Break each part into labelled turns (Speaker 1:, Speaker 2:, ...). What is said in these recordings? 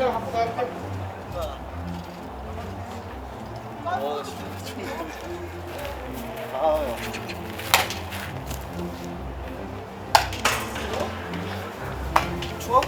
Speaker 1: 아, 어. 추워?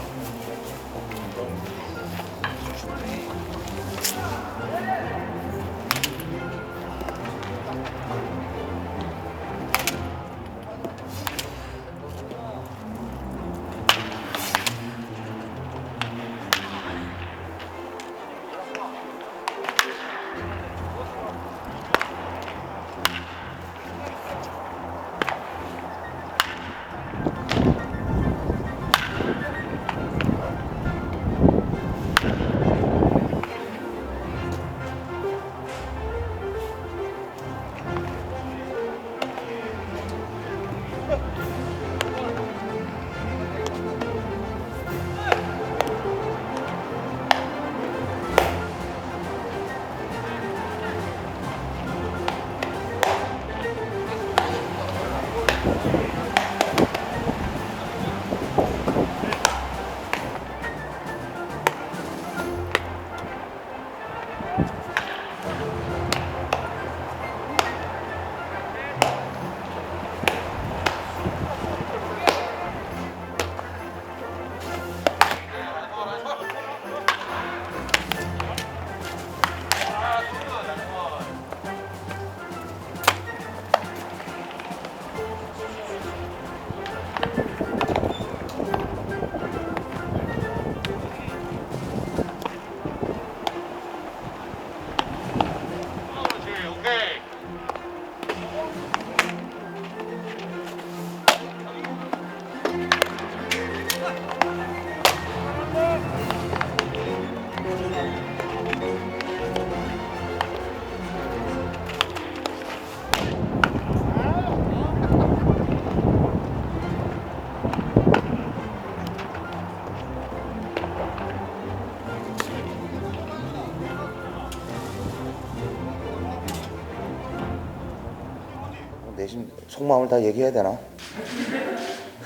Speaker 1: 내심 속마음을 다 얘기해야 되나?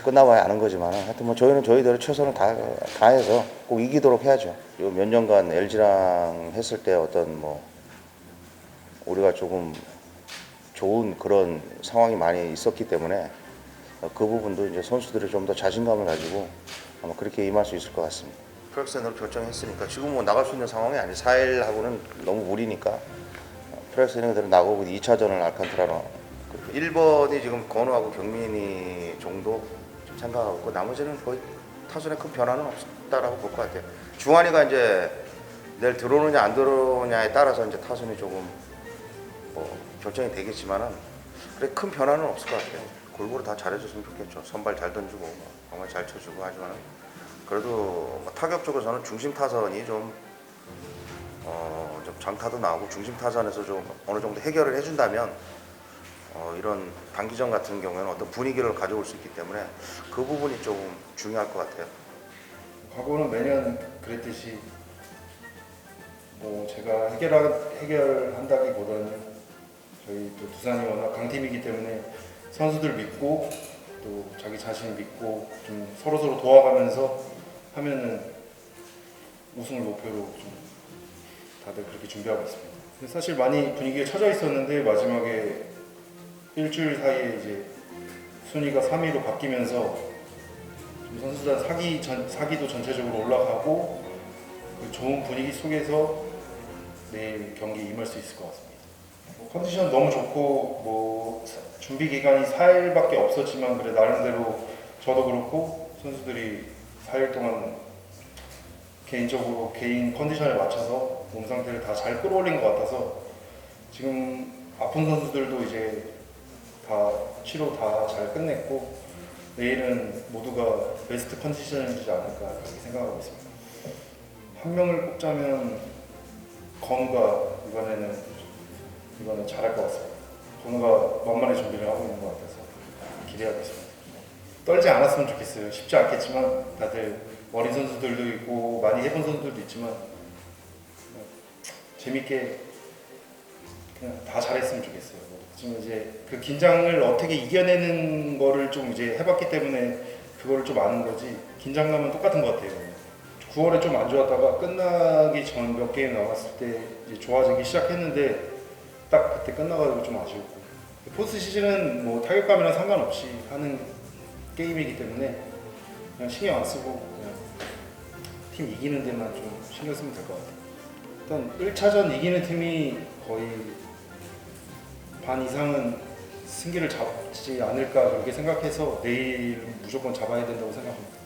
Speaker 1: 끝나봐야 아는 거지만 하여튼 뭐 저희는 저희대로 최선을 다, 다해서 꼭 이기도록 해야죠. 요 몇 년간 LG랑 했을 때 어떤 뭐 우리가 조금 좋은 그런 상황이 많이 있었기 때문에 그 부분도 이제 선수들이 좀 더 자신감을 가지고 아마 그렇게 임할 수 있을 것 같습니다. 프렉센으로 결정했으니까 지금 뭐 나갈 수 있는 상황이 아니 4일하고는 너무 무리니까 그대로 나가고 2차전을 알칸트라로 1번이 지금 건우하고 경민이 정도 좀 생각하고 있고 나머지는 거의 타선에 큰 변화는 없다라고 볼 것 같아요. 중환이가 이제 내일 들어오느냐 안 들어오느냐에 따라서 이제 타선이 조금 뭐 결정이 되겠지만은 그래 큰 변화는 없을 것 같아요. 골고루 다 잘해줬으면 좋겠죠. 선발 잘 던지고 뭐 정말 잘 쳐주고 하지만은 그래도 뭐 타격 쪽에서는 중심 타선이 좀 어, 좀 장타도 나오고 중심 타선에서 좀 어느 정도 해결을 해준다면 어, 이런 단기전 같은 경우에는 어떤 분위기를 가져올 수 있기 때문에 그 부분이 조금 중요할 것 같아요.
Speaker 2: 과거는 매년 그랬듯이 뭐 제가 해결하, 해결한다기보다는 저희 또 두산이 워낙 강팀이기 때문에 선수들 믿고 또 자기 자신 믿고 좀 서로 서로 도와가면서 하면은 우승을 목표로 좀 다들 그렇게 준비하고 있습니다. 사실 많이 분위기가 처져 있었는데 마지막에 일주일 사이에 이제 순위가 3위로 바뀌면서 좀 선수단 사기 전, 사기도 전체적으로 올라가고 그 좋은 분위기 속에서 내일 경기 임할 수 있을 것 같습니다. 뭐 컨디션 너무 좋고 뭐 사- 준비 기간이 4일밖에 없었지만 그래 나름대로 저도 그렇고 선수들이 4일 동안 개인적으로 개인 컨디션에 맞춰서 몸 상태를 다 잘 끌어올린 것 같아서 지금 아픈 선수들도 이제 다 치료 다 잘 끝냈고 내일은 모두가 베스트 컨디션이지 않을까 그렇게 생각하고 있습니다. 한 명을 꼽자면 건우가 이번에는 이번에 잘할 것 같습니다. 건우가 만만히 준비를 하고 있는 것 같아서 기대하고 있습니다. 떨지 않았으면 좋겠어요. 쉽지 않겠지만 다들 어린 선수들도 있고 많이 해본 선수들도 있지만 뭐 재밌게 그냥 다 잘했으면 좋겠어요. 지금 이제 그 긴장을 어떻게 이겨내는 거를 좀 이제 해봤기 때문에 그거를 좀 아는 거지 긴장감은 똑같은 것 같아요. 9월에 좀 안 좋았다가 끝나기 전 몇 게임 남았을 때 이제 좋아지기 시작했는데 딱 그때 끝나가지고 좀 아쉬웠고 포스트 시즌은 뭐 타격감이랑 상관없이 하는 게임이기 때문에 그냥 신경 안 쓰고 그냥 팀 이기는 데만 좀 신경 쓰면 될 것 같아요. 일단 1차전 이기는 팀이 거의 반 이상은 승기를 잡지 않을까 그렇게 생각해서 내일 무조건 잡아야 된다고 생각합니다.